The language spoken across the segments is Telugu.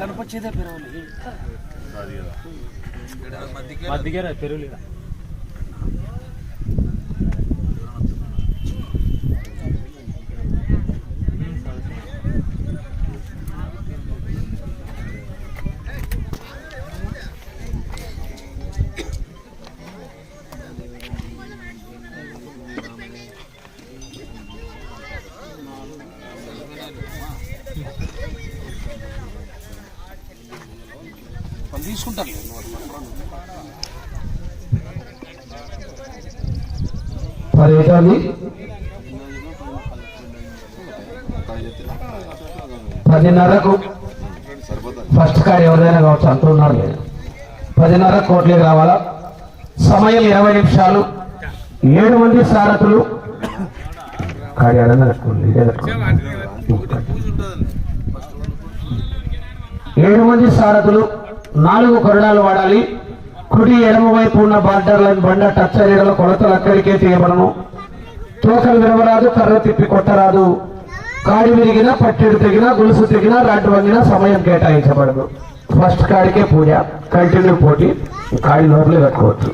కనిపించేదే పెరవలేదు మధ్యగర పెరుగు. తీసుకుంటారు పదిన్నరకు ఫస్ట్ కార్ ఎవరైనా కావచ్చు అంటున్నారు లేదు పదిన్నర కోట్లకి రావాలా సమయం ఇరవై నిమిషాలు. ఏడు మంది సారథులు. ఏడు మంది సారథులు. నాలుగు కొరడాలు వాడాలి. కుడి ఎడమ వైపు ఉన్న బార్డర్లను బండ టచ్ అయ్యేలా కొలతలు అక్కడికే తీయబడను. తోకలు విరవరాదు కర్ర తిప్పి కొట్టరాదు. కాడి విరిగినా పట్టెడు తెగినా గొలుసు తెగినా రాడ్డు వంగినా సమయం కేటాయించబడదు. ఫస్ట్ కాడికే పూజ కంటిన్యూ పోటీ. కాడి నోర్లు పెట్టుకోవచ్చు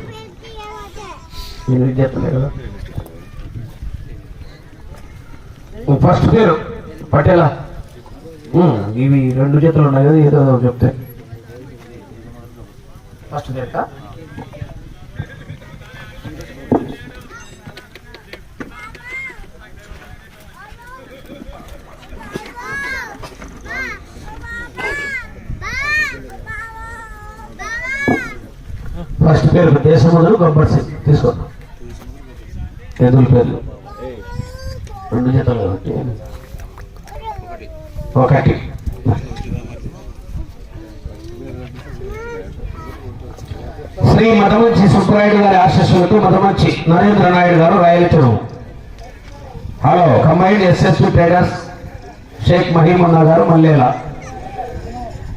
నేను ఫస్ట్ పేరు పటేలా. ఇవి రెండు చేతులు ఉన్నాయి కదా ఏదో చెప్తే. ఫస్ట్ పేరు ఫస్ట్ పేరు దేశముదరు గబ్బర్ సింగ్. తీసుకోండి ఎదురు పేర్లు రెండు జతలు కాబట్టి ఒకటి శ్రీ మఠమంచి సుబ్బరాయుడు గారి ఆశస్సులతో మఠమంచి నరేంద్ర నాయుడు గారు రాయలచూరు hello combined SSP traders Shaik మహీమున్నా గారు మల్లేలా.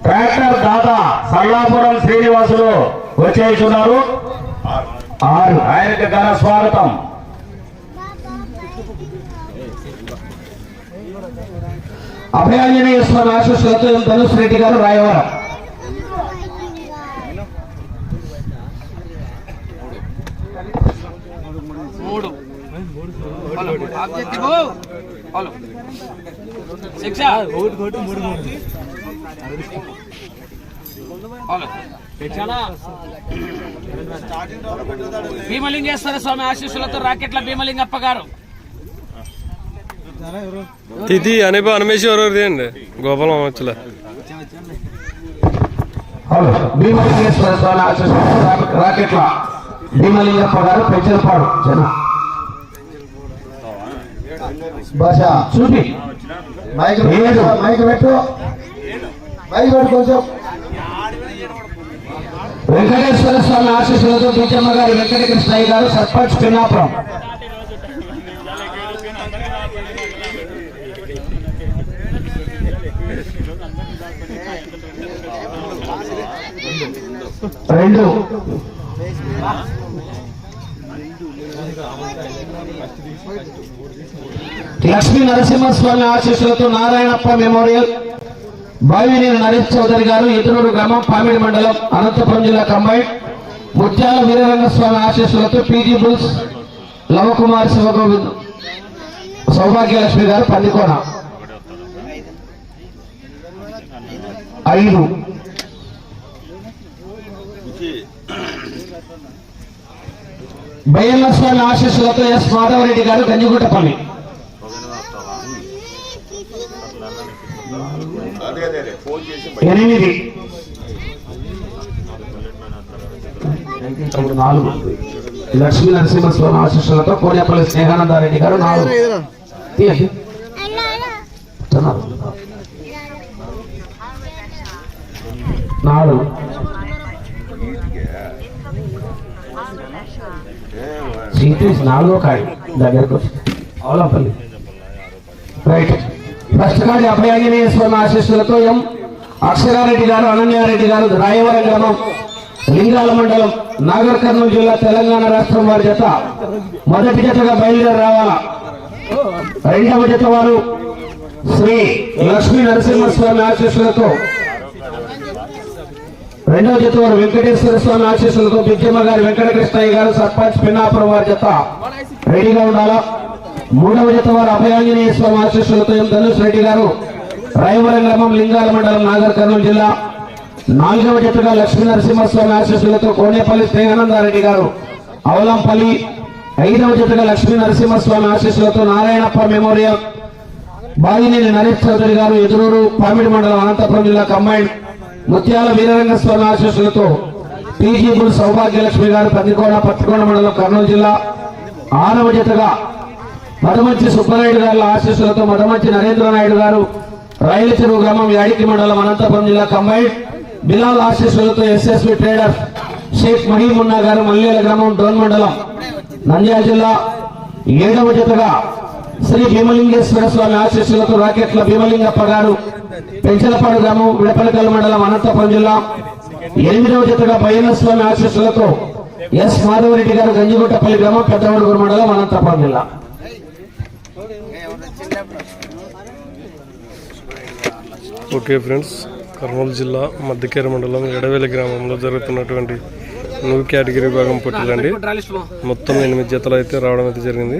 ట్రాక్టర్ దాత సల్లాపురం శ్రీనివాసులు వచ్చేస్తున్నారు. ఆరు. ఆయనకి ఘన స్వాగతం. అభయాంజనేయ స్వామి ఆశీస్సులతో ధనుష్ రెడ్డి గారు రాయవరం మూడు హలో ఆబ్జెక్టివ్ హలో శిక్ష ఒకటి ఒకటి మూడు మూడు భీమలింగేశ్వర స్వామి ఆశీస్సులతో రాకెట్ల భీమలింగప్ప గారు తిథి అనే అనమేశ్వర అండి గోపాలం వచ్చలే భీమలింగేశ్వర స్వామి ఆశీస్సులతో రాకెట్ల. భీమలింగప్ప గారు పెంచలపాడు జన. భాష. చూపి. మైక్ ఏడు. మైక్ పెట్టు. మైక్ పెట్టు కొంచెం. వెంకటేశ్వర స్వామి ఆశీస్సులతో బీచమ్మ గారు వెంకట కృష్ణయ్య గారు సర్పంచ్ పిన్నాపురం రెండు. లక్ష్మీ నరసింహస్వామి ఆశీస్సులతో నారాయణప్ప మెమోరియల్. బావినేని నరేష్ చౌదరి గారు ఎదురూరు గ్రామం పామిడి మండలం అనంతపురం జిల్లా కంబైన్. ముత్యాల వీరరంగస్వామి ఆశీస్సులతో పీజీ బుల్స్ లవకుమార్ శివగోవింద్ సౌభాగ్యలక్ష్మి గారు పందికోన. ఐదు. బయ్యన్న స్వామి ఆశీస్సులతో ఎస్ మాధవరెడ్డి గారు గంజిగుట్టపల్లి. అదే ఎనిమిది నాలుగు. లక్ష్మీ నరసింహస్వామి ఆశీస్సులతో కోడియపల్లి స్నేహానందారెడ్డి గారు నాలుగు. నాలుగు. సీట్ నాలుగో కాడి. దగ్గరకు అవలంపల్లి రైట్. ఫస్ట్ కాడి అభయాంజనేయ స్వామి ఆశీస్సులతో ఎం అక్షరారెడ్డి గారు అనన్యారెడ్డి గారు రాయవరం గ్రామం లింగాల మండలం నాగర్ కర్నూలు జిల్లా తెలంగాణ రాష్ట్రం వారి జత. మొదటి జతగా బయలుదేరి రావాలా? రెండవ జత వారు శ్రీ లక్ష్మీ నరసింహస్వామి ఆశీస్సులతో రెండవ జత వారు వెంకటేశ్వర స్వామి ఆశీస్సులతో బిజ్జమ్మ గారు వెంకటకృష్ణయ్య గారు సర్పంచ్ పిన్నాపురం వారి జత. రెడీగా ఉండాలా? మూడవ జత వారు అభయాంజనేయ స్వామి ఆశీస్సులతో ధనుష్ రెడ్డి గారు రాయవరం గ్రామం లింగాల మండలం నాగర్ కర్నూలు జిల్లా. నాలుగవ జతగా లక్ష్మీ నరసింహస్వామి ఆశీస్సులతో కోనేపల్లి స్నేహానందారెడ్డి గారు అవలంపల్లి. ఐదవ జతగా లక్ష్మీ నరసింహస్వామి ఆశీస్సులతో నారాయణప్ప మెమోరియల్. బాగినేని నరేష్ చౌదరి గారు ఎదురూరు పామిడి మండలం అనంతపురం జిల్లా కంబైండ్ ముత్యాల వీరరంగ స్వర్ణ ఆశీస్సులతో టీజీ సౌభాగ్యలక్ష్మి గారు పత్తికోడ పత్తికోడ మండలం కర్నూలు జిల్లా ఆరవ జతగా మదమంచి సుబ్బనాయుడు గారి ఆశీస్సులతో మదమంచి నరేంద్ర నాయుడు గారు రైలు చెరువు గ్రామం యాడికి మండలం అనంతపురం జిల్లా కంబైండ్. బిలాల్ ఆశీస్సులతో ఎస్ఎస్వి ట్రేడర్ షేక్ మహీమున్నా గారు మల్లేల గ్రామం డోన్ మండలం నంద్యాల జిల్లా ఏడవ జతగా శ్రీ భీమలింగేశ్వర స్వామి ఆశీస్సులతో రాకెట్ల భీమలింగప్ప గారు పెంచలపాడు గ్రామం విడపలకల్ మండలం అనంతపురం జిల్లా. ఎనిమిదవ జతగా బయ్యన్న స్వామి ఆశీస్సులతో ఎస్ మాధవరెడ్డి గారు గంజిగుట్టపల్లి గ్రామం పెద్దవడుగురు మండలం అనంతపురం జిల్లా. ఓకే ఫ్రెండ్స్ కర్నూలు జిల్లా మధ్యకేర మండలం ఎడవేలి గ్రామంలో జరుగుతున్నటువంటి నువ్వు కేటగిరీ విభాగం పోటీలండి. మొత్తం ఎనిమిది జతలు అయితే రావడం అయితే జరిగింది.